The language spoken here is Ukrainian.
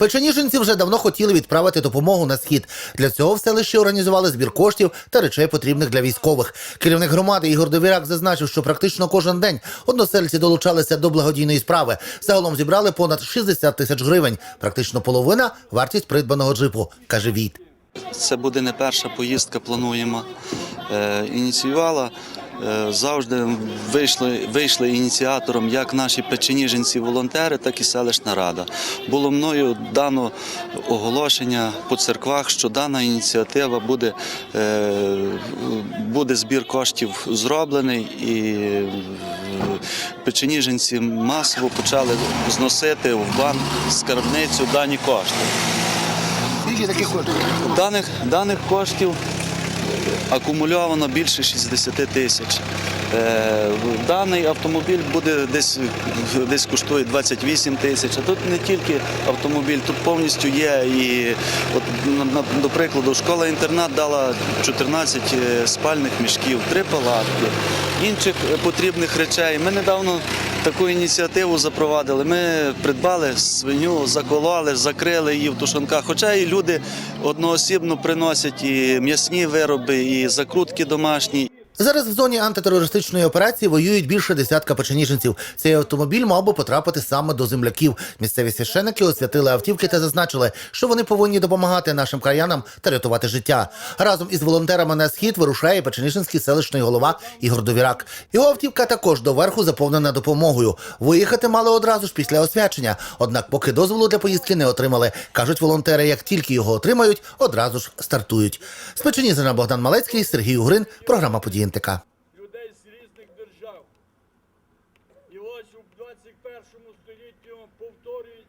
Печеніженці вже давно хотіли відправити допомогу на схід. Для цього в селищі організували збір коштів та речей потрібних для військових. Керівник громади Ігор Довіряк зазначив, що практично кожен день односельці долучалися до благодійної справи. Загалом зібрали понад 60 тисяч гривень. Практично половина вартість придбаного джипу, каже Війт. Це буде не перша поїздка, плануємо. Е, ініціювала. Е, Завжди вийшли, вийшли ініціатором як наші печеніженці-волонтери, так і селищна рада. Було мною дано оголошення по церквах, що дана ініціатива буде, е, буде збір коштів зроблений, і е, печеніженці масово почали зносити в банк скарбницю дані кошти. Даних, даних коштів акумульовано більше 60 тисяч. Е, Даний автомобіль буде десь, десь коштує 28 тисяч. А тут не тільки автомобіль, тут повністю є і, от, до прикладу, школа-інтернат дала 14 е, спальних мішків, три палатки, інших е, потрібних речей. Ми недавно таку ініціативу запровадили. Ми придбали свиню, закололи, закрили її в тушанках. Хоча і люди одноосібно приносять і м'ясні вироби, і закрутки домашні. Зараз в зоні антитерористичної операції воюють більше десятка печеніженців. Цей автомобіль мав би потрапити саме до земляків. Місцеві священики освятили автівки та зазначили, що вони повинні допомагати нашим краянам та рятувати життя. Разом із волонтерами на схід вирушає печеніжинський селищний голова Ігор Довірак. Його автівка також доверху заповнена допомогою. Виїхати мали одразу ж після освячення. Однак, поки дозволу для поїздки не отримали, кажуть волонтери, як тільки його отримають, одразу ж стартують. З Печеніжина Богдан Малецький, Сергій Угрин, програма «Події Гвинтика. Людей з різних держав. І ось у 21 столітті повторюють